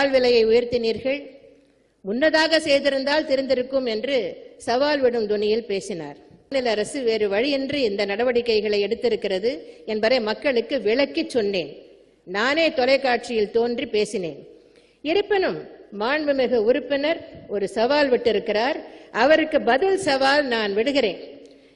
பால் விலையை உயர்த்தினீர்கள். முன்னதாக செய்திருந்தால் தெரிந்திருக்கும் என்று சவால் விடும் துணியில் பேசினார். மாநில அரசு வேறு வழியின்றி இந்த நடவடிக்கைகளை எடுத்திருக்கிறது என்பதை மக்களுக்கு விளக்கிச் சொன்னேன். நானே தொலைக்காட்சியில் தோன்றி பேசினேன். இருப்பினும் மாண்புமிகு உறுப்பினர் ஒரு சவால் விட்டிருக்கிறார். அவருக்கு பதில் சவால் நான் விடுகிறேன்.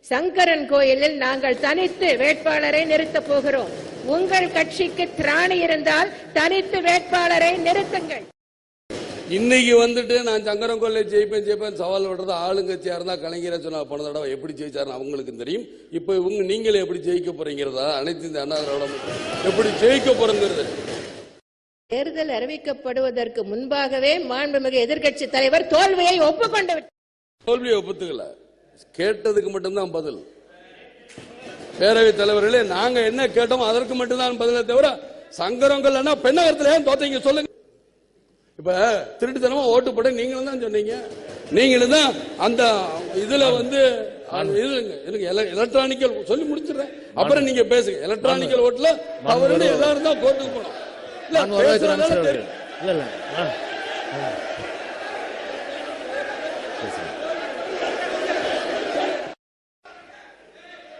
சங்கரன் கோயிலில் நாங்கள் தனித்து வேட்பாளரை நிறுத்தப் போகிறோம். உங்கள் கட்சிக்கு திராணி இருந்தால் தனித்து வேட்பாளரை நிறுத்துங்கள். இன்னைக்கு வந்துட்டு நான் சங்கரங்கோல்ல ஜெயிப்பேன் ஜெயிப்பேன் சவால் விடுறது ஆளுங்கட்சியா இருந்தா கலைஞரே சொன்னா போன தடவை எப்படி ஜெயிச்சாருன்னு அவங்களுக்கு தெரியும். இப்போ இவங்க நீங்களே எப்படி ஜெயிக்க போறீங்கிறதா? அனைத்து இந்த அண்ணா திராவிட முன்னேற்ற எப்படி ஜெயிக்க போறோங்கிறது. தேர்தல் அறிவிக்கப்படுவதற்கு முன்பாகவே மாண்புமிகு எதிர்க்கட்சி தலைவர் தோல்வியை ஒப்புக்கொண்டு. தோல்வியை ஒப்புத்துக்கல. கேட்டதுக்கு மட்டும்தான் பதில். பேரவைத் தலைவர்களே நாங்க என்ன கேட்டோம் அதற்கு மட்டும்தான் பதிலே தவிர சங்கரங்கள்னா பெண்ணகரத்துல ஏன் தோத்தீங்க சொல்லுங்க. இப்ப திருட்டுத்தனமா ஓட்டு போட நீங்களும் தான் சொன்னீங்க. நீங்களும் தான் அந்த இதுல வந்து எலக்ட்ரானிக்கல் சொல்லி முடிச்சிடுறேன். அப்புறம் நீங்க பேசுங்க. எலக்ட்ரானிக்கல் ஓட்டுல தவறுன்னு எல்லாரும் தான் கோர்ட்டுக்கு போனோம் இல்ல. இல்ல